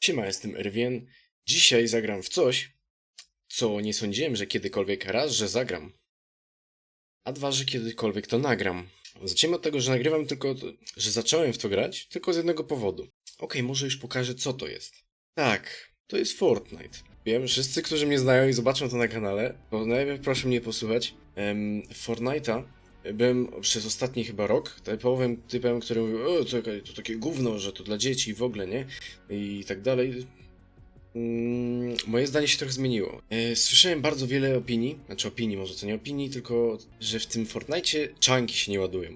Siema, jestem Erwien. Dzisiaj zagram w coś, co nie sądziłem, że kiedykolwiek raz, że zagram. A dwa, że kiedykolwiek to nagram. Zacznijmy od tego, że nagrywam tylko, że zacząłem w to grać tylko z jednego powodu. Okej, może już pokażę, co to jest. Tak, to jest Fortnite. Wiem, wszyscy, którzy mnie znają i zobaczą to na kanale, to najpierw proszę mnie posłuchać. Um, Fortnite'a byłem przez ostatni chyba rok typowym typem, który mówił, o, to, to takie gówno, że to dla dzieci w ogóle, nie? I tak dalej. Mm, moje zdanie się trochę zmieniło. E, Słyszałem bardzo wiele opinii, znaczy opinii, może to nie opinii, tylko że w tym Fortnite czanki się nie ładują.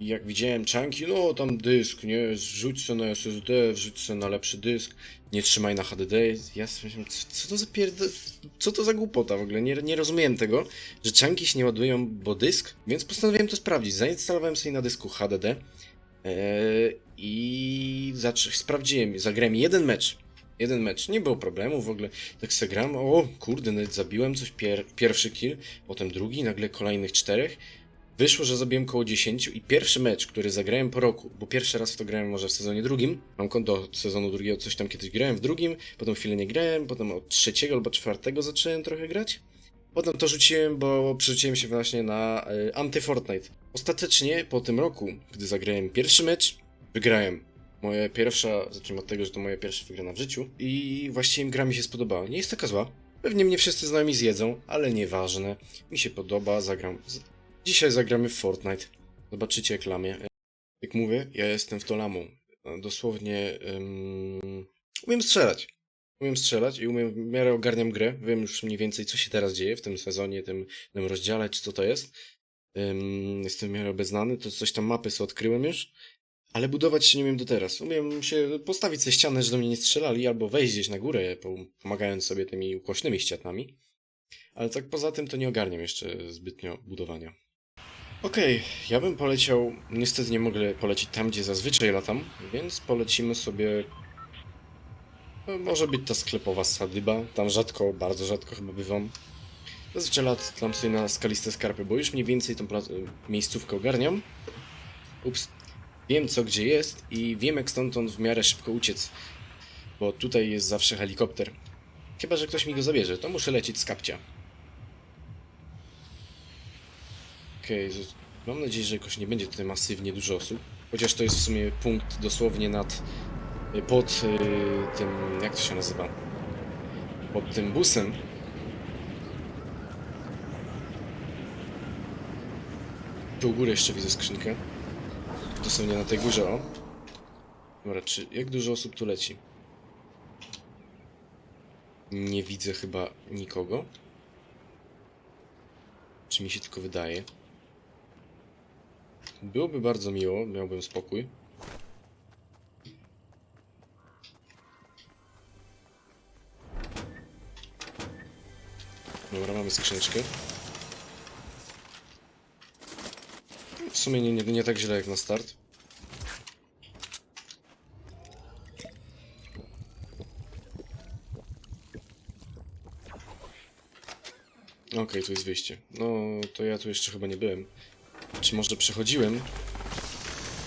Jak widziałem czanki, no tam dysk, nie, wrzuć se na SSD, wrzuć se na lepszy dysk, nie trzymaj na HDD. Ja sobie myślałem, co, co to za pierd... co to za głupota w ogóle, nie, nie rozumiałem tego, że czanki się nie ładują, bo dysk, więc postanowiłem to sprawdzić. Zainstalowałem sobie na dysku HDD e, i zac- sprawdziłem, zagrałem jeden mecz. Jeden mecz, nie było problemu w ogóle. Tak se gram, o kurde, nawet zabiłem coś, pier pierwszy kill, potem drugi, nagle kolejnych czterech. Wyszło, że zabiłem koło 10 i pierwszy mecz, który zagrałem po roku, bo pierwszy raz w to grałem może w sezonie drugim, mam konto od sezonu drugiego, coś tam kiedyś grałem w drugim, potem chwilę nie grałem, potem od trzeciego albo czwartego zacząłem trochę grać. Potem to rzuciłem, bo przerzuciłem się właśnie na y, anty-Fortnite. Ostatecznie po tym roku, gdy zagrałem pierwszy mecz, wygrałem. Moja pierwsza, zacznijmy od tego, że to moja pierwsza wygrana w życiu i właściwie gra mi się spodobała. Nie jest taka zła. Pewnie mnie wszyscy znajomi zjedzą, ale nieważne. Mi się podoba, zagram. Dzisiaj zagramy w Fortnite. Zobaczycie jak lamię. Jak mówię, ja jestem w to lamą. Dosłownie ym... umiem strzelać. Umiem strzelać i umiem, w miarę ogarniam grę. Wiem już mniej więcej, co się teraz dzieje w tym sezonie, tym, tym rozdziale, czy co to jest. Ym, jestem w miarę obeznany, to coś tam mapy sobie odkryłem już. Ale budować się nie umiem do teraz. Umiem się postawić sobie ścianę, że do mnie nie strzelali, albo wejść gdzieś na górę, pom- pomagając sobie tymi ukośnymi ścianami. Ale tak poza tym to nie ogarniam jeszcze zbytnio budowania. Okej, ja bym poleciał. Niestety nie mogę polecieć tam, gdzie zazwyczaj latam, więc polecimy sobie. No, może być ta sklepowa sadyba. Tam rzadko, bardzo rzadko chyba bywam. Zazwyczaj latam sobie na skaliste skarpy, bo już mniej więcej tą miejscówkę ogarniam. Ups. Wiem co gdzie jest i wiem jak stamtąd w miarę szybko uciec. Bo tutaj jest zawsze helikopter. Chyba, że ktoś mi go zabierze, to muszę lecieć z kapcia. Okej, z- mam nadzieję, że jakoś nie będzie tutaj masywnie dużo osób. Chociaż to jest w sumie punkt dosłownie nad... y, pod y, tym... jak to się nazywa? Pod tym busem. Tu u góry jeszcze widzę skrzynkę. Dosłownie na tej górze, o. Dobra, czy... jak dużo osób tu leci? Nie widzę chyba nikogo. Czy mi się tylko wydaje? Byłoby bardzo miło, miałbym spokój. Dobra, mamy skrzyneczkę. W sumie nie, nie, nie tak źle jak na start. Okej, tu jest wyjście. No, to ja tu jeszcze chyba nie byłem. Czy może przechodziłem?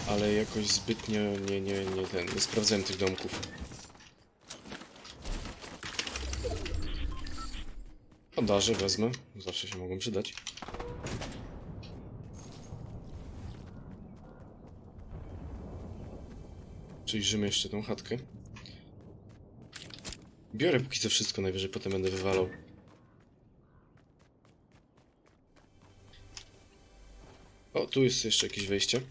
Ale jakoś zbytnio nie, nie, nie ten, nie sprawdzałem tych domków. Bandaże wezmę, zawsze się mogą przydać. Przejrzymy jeszcze tą chatkę. Biorę póki co wszystko, najwyżej potem będę wywalał. Tu jest jeszcze jakieś wejście.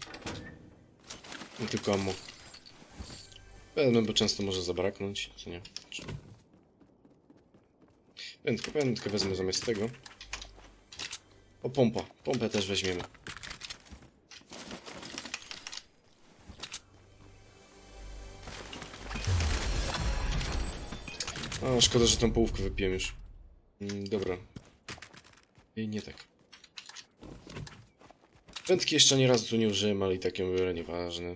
Nie tylko ammo. Wezmę, bo często może zabraknąć, co nie? Pędkę, pędkę wezmę zamiast tego. O, pompa. Pompę też weźmiemy. A, szkoda, że tą połówkę wypiłem już. Mm, dobra. I nie tak. Wędki jeszcze nie razu tu nie użyłem, ale i tak ją biorę, nieważne.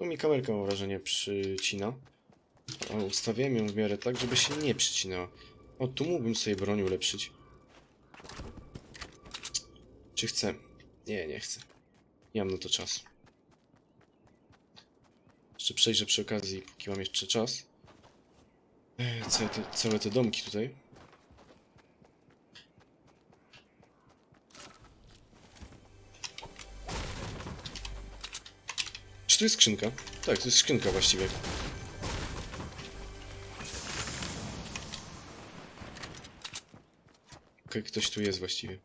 No mi kamerka mam wrażenie przycina. A ustawiałem ją w miarę tak, żeby się nie przycinała. O, tu mógłbym sobie broń ulepszyć. Czy chcę? Nie, nie chcę. Nie mam na to czasu. Jeszcze przejrzę przy okazji, póki mam jeszcze czas. E, Całe te, całe te domki tutaj. Tu jest skrzynka? Tak, to jest skrzynka właściwie. Okej, ktoś tu jest właściwie.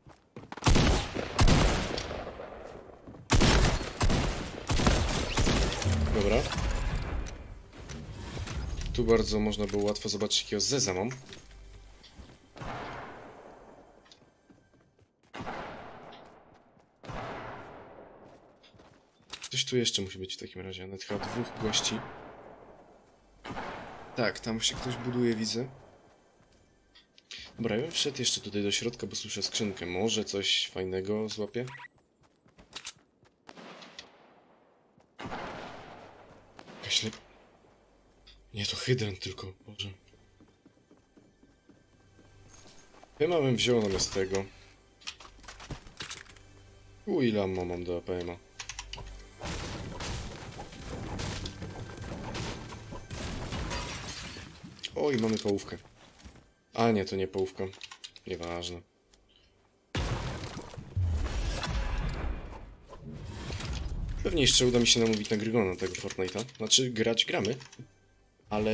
Dobra. Tu bardzo można było łatwo zobaczyć jakiego zeza mam. Tu jeszcze musi być w takim razie, nawet chyba dwóch gości. Tak, tam się ktoś buduje, widzę. Dobra, ja bym wszedł jeszcze tutaj do środka, bo słyszę skrzynkę. Może coś fajnego złapię? Jakaś. Nie, to hydrant tylko, Boże. Chyba bym wziął zamiast tego. U, ile ammo mam do APM-a? Oj, mamy połówkę. A nie, to nie połówka. Nieważne. Pewnie jeszcze uda mi się namówić na Grygona tego Fortnite'a. Znaczy, grać gramy. Ale...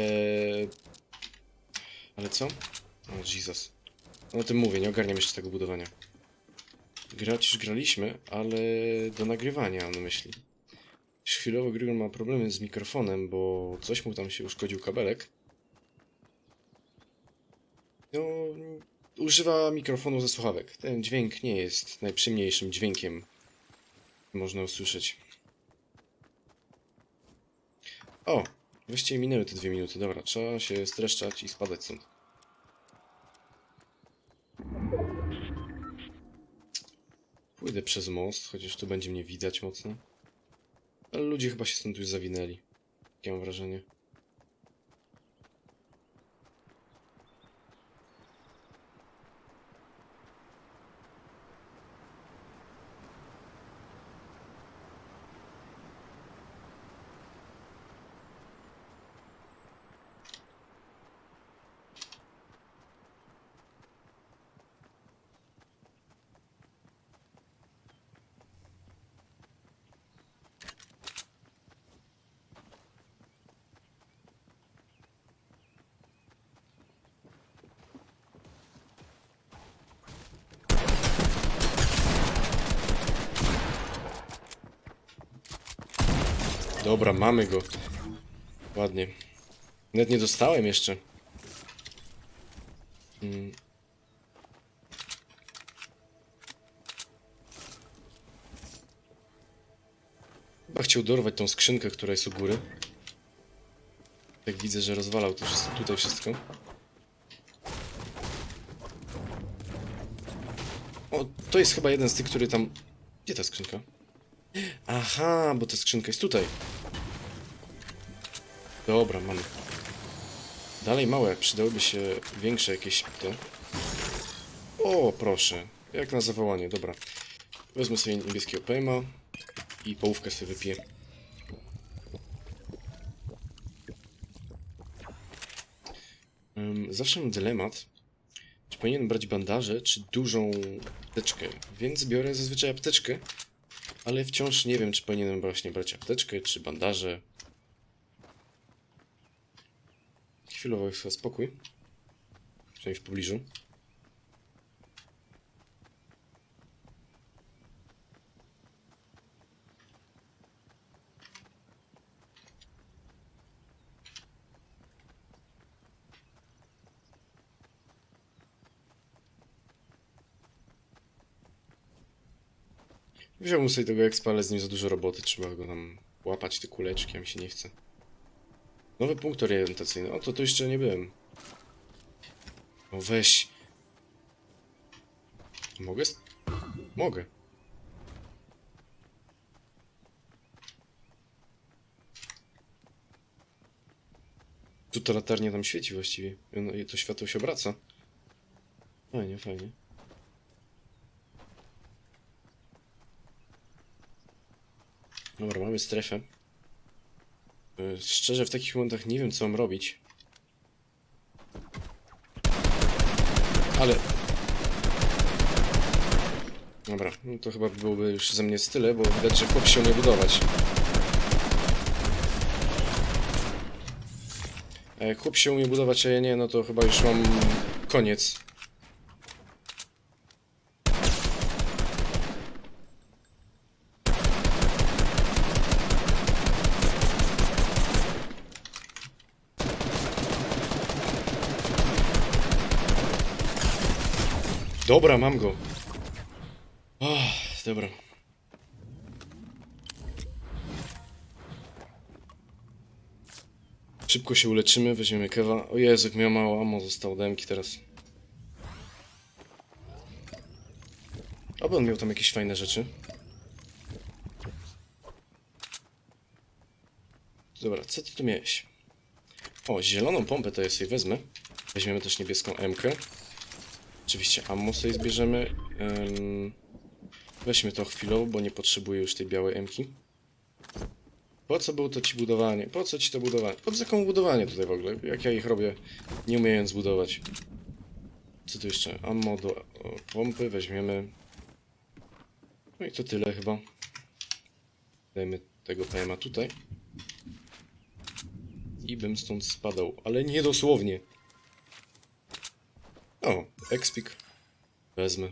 Ale co? O, Jesus. No o tym mówię, nie ogarniam jeszcze tego budowania. Grać już graliśmy, ale do nagrywania na myśli. Już Chwilowo Grygon ma problemy z mikrofonem, bo coś mu tam się uszkodził kabelek. No, używa mikrofonu ze słuchawek. Ten dźwięk nie jest najprzyjemniejszym dźwiękiem. Można usłyszeć. O! Właściwie minęły te dwie minuty. Dobra, trzeba się streszczać i spadać stąd. Pójdę przez most, chociaż tu będzie mnie widać mocno. Ale ludzie chyba się stąd już zawinęli. Takie mam wrażenie. Dobra, mamy go. Ładnie. Nawet nie dostałem jeszcze. Mm. Chyba chciał dorwać tą skrzynkę, która jest u góry. Tak widzę, że rozwalał to wszystko, tutaj wszystko. O, to jest chyba jeden z tych, który tam... Gdzie ta skrzynka? Aha, bo ta skrzynka jest tutaj. Dobra, mamy. Dalej małe, przydałyby się większe jakieś te. O, proszę. Jak na zawołanie, dobra. Wezmę sobie niebieskiego pejma i połówkę sobie wypiję. Zawsze mam dylemat, czy powinienem brać bandaże, czy dużą apteczkę, więc biorę zazwyczaj apteczkę, ale wciąż nie wiem, czy powinienem właśnie brać apteczkę, czy bandaże. Chwilowo chyba spokój. Przynajmniej w pobliżu. Wziąłem sobie tego expa, ale z nim za dużo roboty. Trzeba go tam łapać, te kuleczki, a mi się nie chce. Nowy punkt orientacyjny. O, to tu jeszcze nie byłem. O, weź. Mogę? Mogę. Tu ta latarnia tam świeci właściwie. I to światło się obraca. Fajnie, fajnie. Dobra, mamy strefę. Y, Szczerze, w takich momentach nie wiem, co mam robić. Ale... Dobra, no to chyba byłoby już ze mnie style, bo widać, że chłop się umie budować. Jak chłop się umie budować, a ja nie, no to chyba już mam koniec. Dobra, mam go. Oh, dobra. Szybko się uleczymy, weźmiemy kewa. O Jezu, miał mało ammo, zostało demki teraz. Oby on miał tam jakieś fajne rzeczy. Dobra, co ty tu miałeś? O, zieloną pompę to ja sobie wezmę. Weźmiemy też niebieską M-kę. Oczywiście ammo sobie zbierzemy. Ym, weźmy to chwilą, bo nie potrzebuję już tej białej M-ki. Po co było to ci budowanie? Po co ci to budowanie? Po co komu budowanie tutaj w ogóle? Jak ja ich robię, nie umiejąc budować. Co tu jeszcze? Ammo do pompy weźmiemy. No i to tyle chyba. Dajmy tego PMA tutaj. I bym stąd spadał, ale nie dosłownie. O, expik. Wezmę.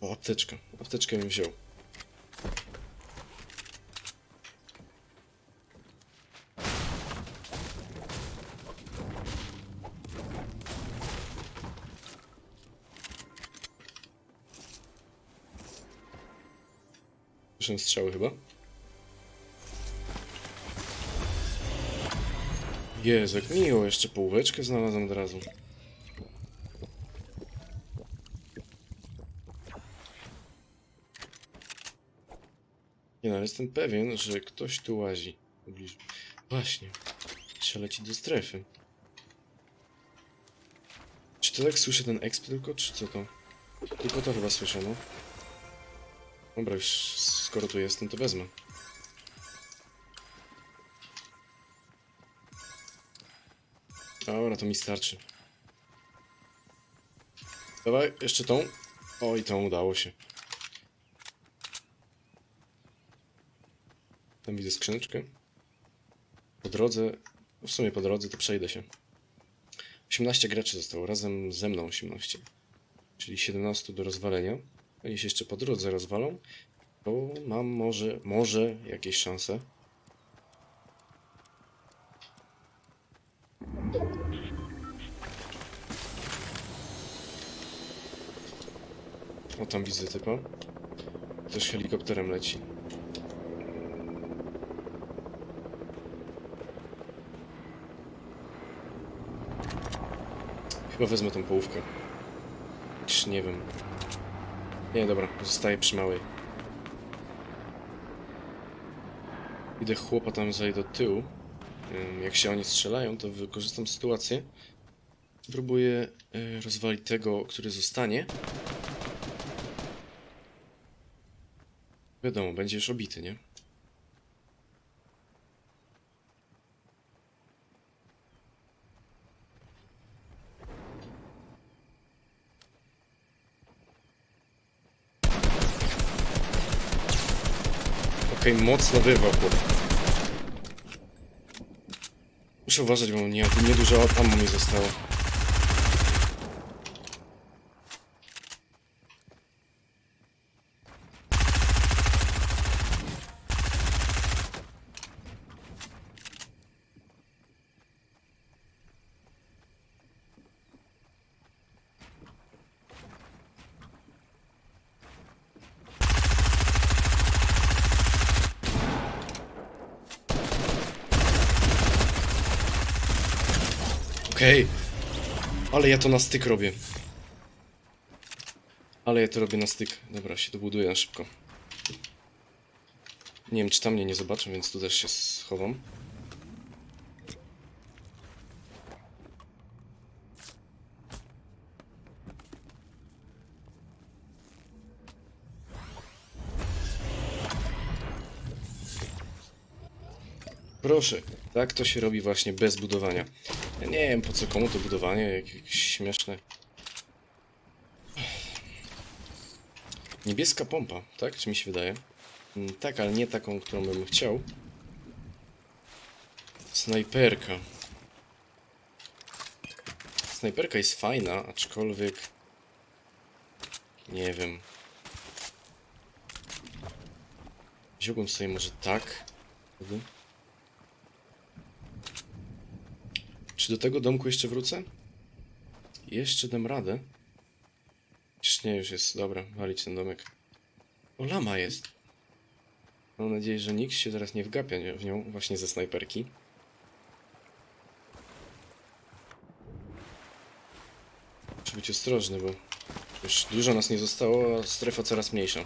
O, apteczka. Apteczkę bym wziął. Słyszę strzały chyba. Jezu, jak miło, jeszcze połóweczkę znalazłem od razu. Nie no, jestem pewien, że ktoś tu łazi. Właśnie. Trzeba lecieć do strefy. Czy to tak słyszę ten exp tylko, czy co to? Tylko to chyba słyszę, no. Dobra, już skoro tu jestem, to wezmę. To mi starczy. Dawaj, jeszcze tą. O, i tą udało się. Tam widzę skrzyneczkę. Po drodze, w sumie po drodze to przejdę się. 18 graczy zostało, razem ze mną 18. Czyli 17 do rozwalenia. Oni się jeszcze po drodze rozwalą, to mam może, może jakieś szanse. O, tam widzę typa. Też helikopterem leci. Chyba wezmę tą połówkę. Czy nie wiem. Nie, dobra, zostaję przy małej. Idę chłopa tam zajdę do tyłu. Jak się oni strzelają, to wykorzystam sytuację. Próbuję y, rozwalić tego, który zostanie. Wiadomo, będzie już obity, nie? Okej, mocno wyrwał chłop. Muszę uważać, bo nie, niedużo ammo mi zostało. Ale ja to na styk robię. Ale ja to robię na styk. Dobra, się dobuduję na szybko. Nie wiem, czy tam mnie nie zobaczą, więc tu też się schowam. Proszę, tak to się robi właśnie bez budowania. Ja nie wiem po co komu to budowanie, jak- jakieś śmieszne. Niebieska pompa, tak? Czy mi się wydaje? Mm, Tak, ale nie taką, którą bym chciał. Snajperka. Snajperka jest fajna, aczkolwiek... Nie wiem. Wziąłbym sobie może tak. wtedy. Czy do tego domku jeszcze wrócę? Jeszcze dam radę. Już nie, już jest. Dobra, walić ten domek. O, lama jest. Mam nadzieję, że nikt się teraz nie wgapia w nią właśnie ze snajperki. Muszę być ostrożny, bo już dużo nas nie zostało, a strefa coraz mniejsza.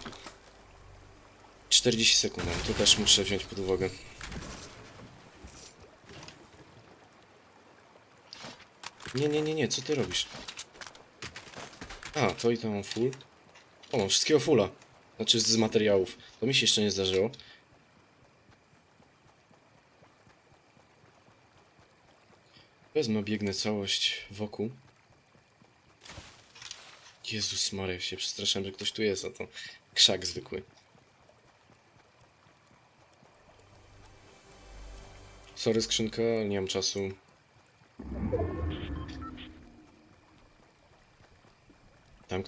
40 sekund to też muszę wziąć pod uwagę. Nie, nie, nie, nie, co ty robisz? A, to i to mam full. O, mam wszystkiego fulla. Znaczy z materiałów. To mi się jeszcze nie zdarzyło. Wezmę, biegnę całość wokół. Jezus Maria, się przestraszyłem, że ktoś tu jest, a to krzak zwykły. Sorry skrzynka, nie mam czasu.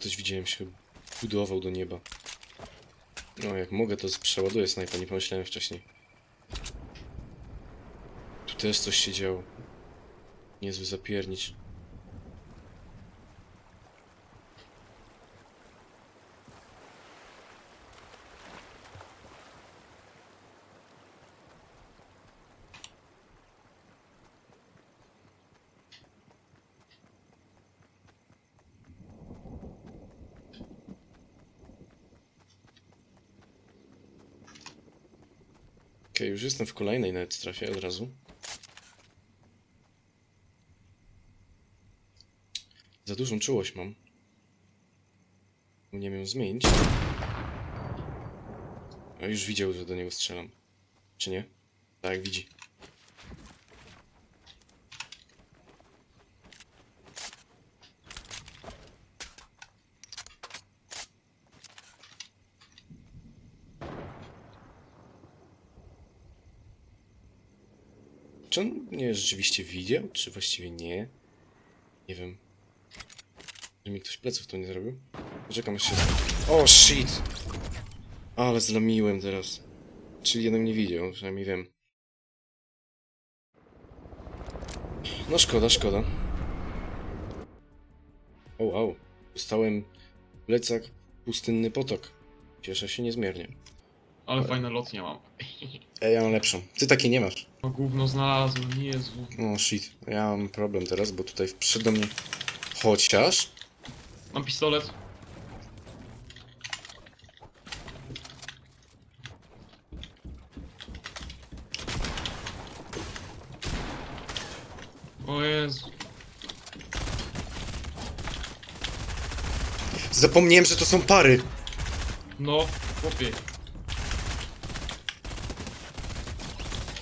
Ktoś widziałem się budował do nieba. No jak mogę to przeładuję snajpa, nie pomyślałem wcześniej. Tu też coś się działo. Niezły zapiernicz. Okej, już jestem w kolejnej nawet strefie od razu. Za dużą czułość mam. Nie ją zmienić. A już widział, że do niego strzelam. Czy nie? Tak, widzi. Czy on mnie rzeczywiście widział, czy właściwie nie? Nie wiem. Że mi ktoś pleców tu nie zrobił? Czekam się... O, shit! Ale zlamiłem teraz. Czyli jednak nie widział, przynajmniej wiem. No szkoda, szkoda. O, wow. Dostałem plecak pustynny potok. Cieszę się niezmiernie. Ale fajne lotnie mam. Ej, ja mam lepszą. Ty takiej nie masz. No gówno znalazłem, Jezu. O, shit. Ja mam problem teraz, bo tutaj przed do mnie... Chociaż... Mam pistolet. O Jezu. Zapomniałem, że to są pary. No, chłopie.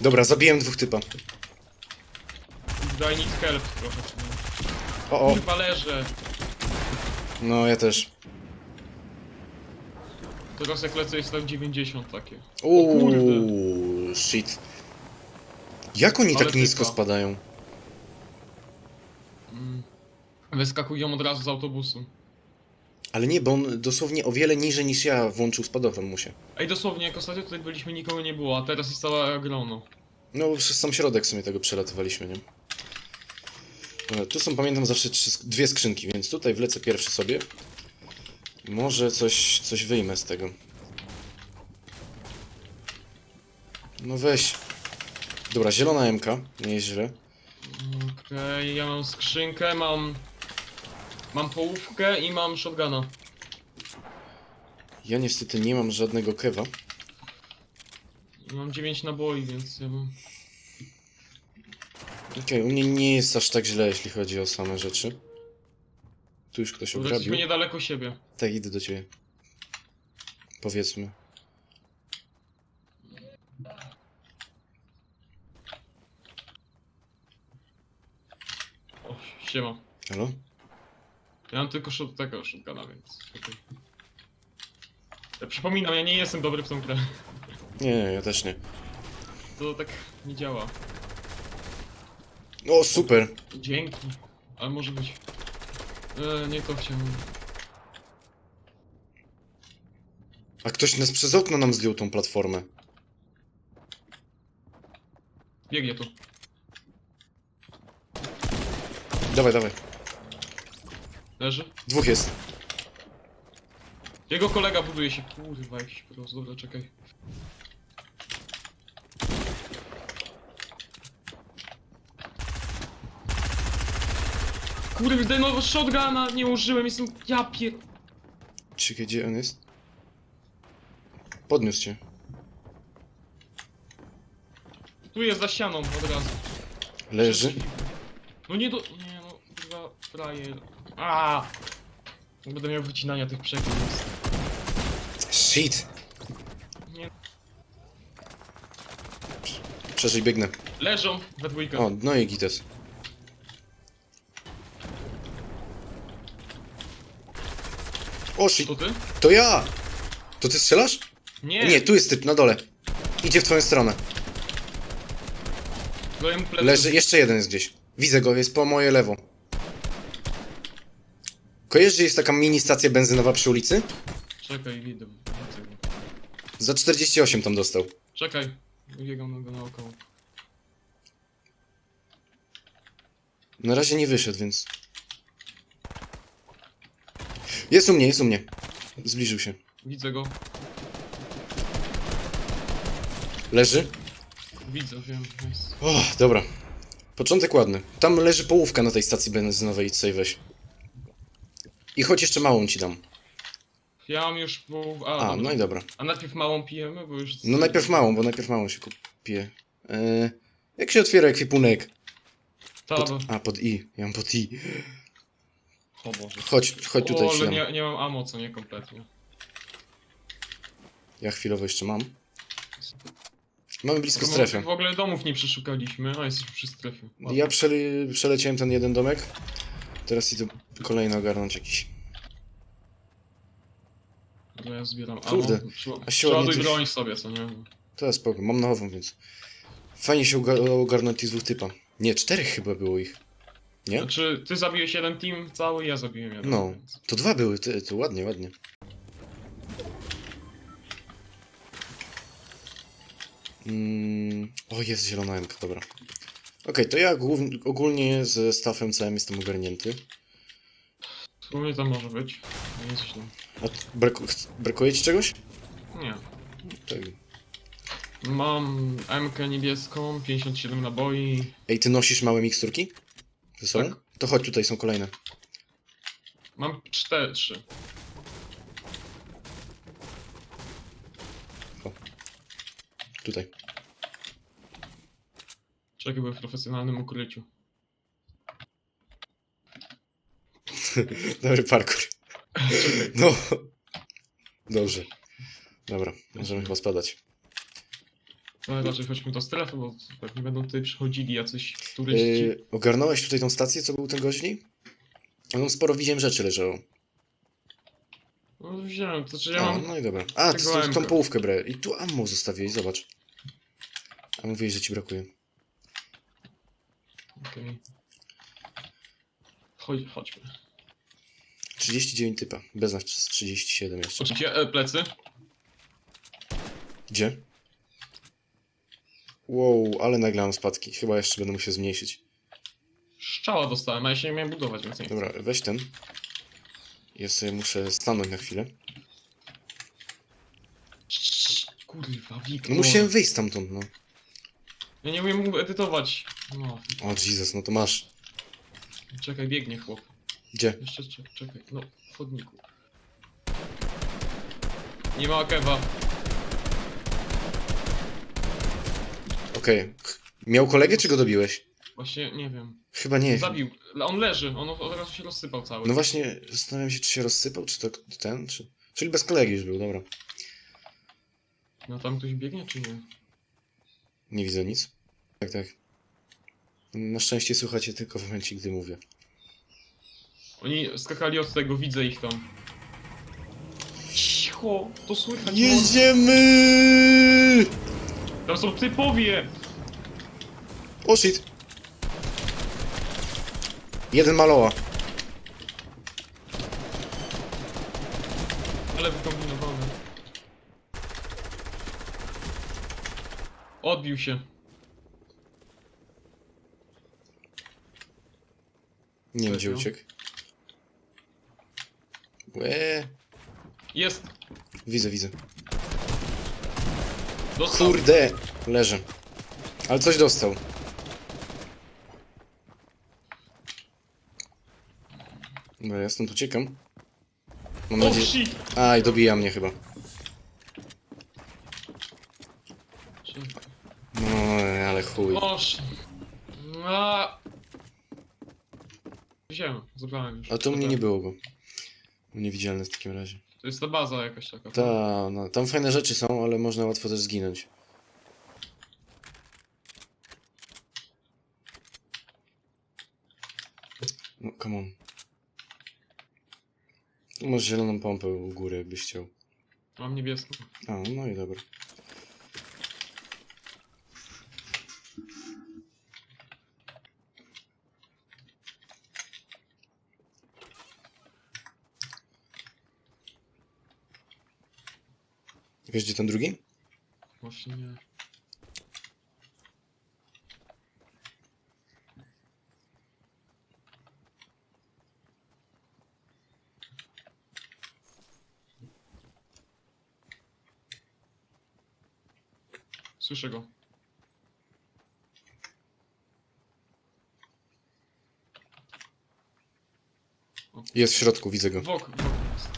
Dobra, zabiłem dwóch typa. Daj nic help trochę. czy nie? O, o. Chyba leżę. No, ja też. Teraz jak lecę jest tak 90 takie. Uuu, shit. Jak oni Ale tak nisko typa. spadają? Mm. Wyskakują od razu z autobusu. Ale nie, bo on dosłownie o wiele niżej niż ja włączył spadowem mu się. Ej, dosłownie, jak ostatnio tutaj byliśmy, nikogo nie było, a teraz jest cała grono. No, przez sam środek sobie tego przelatywaliśmy, nie? Dobra, tu są, pamiętam, zawsze trzy, dwie skrzynki, więc tutaj wlecę pierwszy sobie. Może coś, coś wyjmę z tego. No weź. Dobra, zielona MK, nie jest źle. Okej, ja mam skrzynkę, mam... Mam połówkę i mam shotguna. Ja niestety nie mam żadnego kewa. Mam 9 naboi, więc ja mam... Okej, u mnie nie jest aż tak źle, jeśli chodzi o same rzeczy. Tu już ktoś ograbił. Jesteśmy niedaleko siebie. Tak, idę do ciebie. Powiedzmy. O, siema. Halo? Ja mam tylko shot tego shotguna, więc... okej. Ja przypominam, ja nie jestem dobry w tą grę. Nie, nie, ja też nie. To tak nie działa. O, super! Dzięki. Ale może być... E, nie to chciałem. A ktoś nas przez okno nam zdjął tą platformę. Biegnie tu. Dawaj, dawaj. Leży. Dwóch jest. Jego kolega buduje się. Kurwa, jakiś pros. Dobra, czekaj. Kurde, no shotguna nie użyłem, jestem... Ja pier... Czekaj, gdzie on jest? Podniósł cię. Tu jest za ścianą od razu. Leży. No nie do... Nie no, kurwa, frajer. A. Będę miał wycinania tych przekleństw. Shit! Nie. Przeżyj, biegnę. Leżą we dwójkę. O, no i gites. O, shit! To ty? To ja! To ty strzelasz? Nie. Nie, tu jest typ, na dole. Idzie w twoją stronę. Leży, jeszcze jeden jest gdzieś. Widzę go, jest po moje lewo. Kojarzysz, że jest taka mini stacja benzynowa przy ulicy? Czekaj, go. Za 48 tam dostał. Czekaj. Biegam go naokoło. Na razie nie wyszedł, więc... Jest u mnie, jest u mnie. Zbliżył się. Widzę go. Leży? Widzę, wiem. Nice. O, dobra. Początek ładny. Tam leży połówka na tej stacji benzynowej, idź sobie weź. I choć jeszcze małą ci dam. Ja mam już pół... A, A, dobra. no i dobra. A najpierw małą pijemy, bo już... No najpierw małą, bo najpierw małą się kupię. Eee, jak się otwiera ekwipunek? Ta, Pod, bo... a, pod I. Ja mam pod I. O Boże. Chodź, chodź tutaj o, ci ale dam. nie, nie mam ammo, co nie kompletnie. Ja chwilowo jeszcze mam. Mamy blisko strefę. W ogóle domów nie przeszukaliśmy, a jesteśmy przy strefie. Ładnie. Ja przele przeleciałem ten jeden domek. Teraz idę kolejny ogarnąć jakiś. No ja zbieram ammo. Kurde, a się ładnie Przeładuj coś- broń sobie, co nie? To jest spoko, mam nową, więc... Fajnie się uga- ogarnąć tych dwóch typa. Nie, czterech chyba było ich. Nie? Znaczy, ty zabiłeś jeden team cały, ja zabiłem jeden. No, więc- to dwa były, ty, to ładnie, ładnie. Mm, o, jest zielona emka, dobra. Okej, to ja głów- ogólnie ze stafem całym jestem ogarnięty. U mnie tam może być. Nie jest źle. A braku- brakuje ci czegoś? Nie. Tak. Mam MK niebieską, 57 naboi. Ej, ty nosisz małe miksturki? Ze sobą? Tak. To chodź, tutaj są kolejne. Mam 4, 3. Tutaj. Czekaj, byłem w profesjonalnym ukryciu. Dobry parkour. No. Dobrze. Dobra, możemy chyba spadać. No raczej chodźmy do strefy, bo pewnie będą tutaj przychodzili jacyś turyści. Yy, ogarnąłeś tutaj tą stację, co był ten goździ? Tam sporo widziałem rzeczy leżało. No wziąłem, to znaczy ja A, mam... no i dobra. A, ty tą, tą połówkę brę. I tu ammo zostawiłeś, zobacz. A mówiłeś, że ci brakuje. Okej. Chodź, chodźmy. 39 typa. Bez nas 37 jeszcze. Oczywiście, e, plecy. Gdzie? Wow, ale nagle mam spadki. Chyba jeszcze będę musiał zmniejszyć. Szczała dostałem, a ja się nie miałem budować, więc nie chcę. Dobra, weź ten. Ja sobie muszę stanąć na chwilę. Kurwa, Wiktor. No musiałem wyjść stamtąd, no. Ja nie umiem edytować. No, O Jesus, no to masz. czekaj, biegnie chłop. Gdzie? Jeszcze czekaj, czekaj. No, w chodniku. Nie ma kewa. Okej. Miał kolegę, czy go dobiłeś? Właśnie nie wiem. Chyba nie. Zabił. Le- On leży, on od razu się rozsypał cały. No właśnie, zastanawiam się, czy się rozsypał, czy to ten, czy... Czyli bez kolegi już był, dobra. No tam ktoś biegnie, czy nie? Nie widzę nic. Tak, tak. Na szczęście słuchacie tylko w momencie, gdy mówię. Oni skakali od tego, widzę ich tam. Cicho, to słychać. Jedziemy! Tam są typowie! O shit! Jeden maloła. Ale wykombinowany. Odbił się. Nie Serio? uciekł. Łe. Jest! Widzę, widzę. Dostał. Kurde! Leżę. Ale coś dostał. Dobra, ja stąd uciekam. Mam O nadzieję... shit! Aj, dobija mnie chyba. No, ale chuj. O shit. A. Wziąłem, zabrałem już. Ale to mnie nie było go. Niewidzialny w takim razie. To jest ta baza jakaś taka. Ta, no, tam fajne rzeczy są, ale można łatwo też zginąć. No, come on. Tu masz zieloną pompę u góry, jakbyś chciał. Mam niebieską. A, no i dobra. Wiesz, gdzie ten drugi? Właśnie nie. Słyszę go. Jest w środku, widzę go. Wok, wok jest.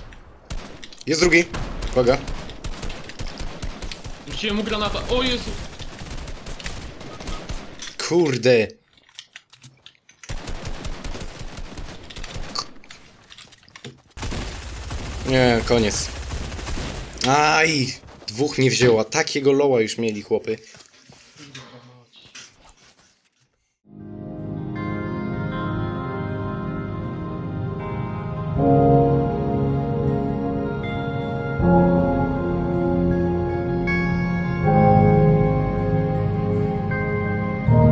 Jest drugi! Uwaga. Rzuciłem mu granata. O Jezu! Kurde! Nie, koniec. Aj! Dwóch nie wzięła. Takiego loła już mieli chłopy.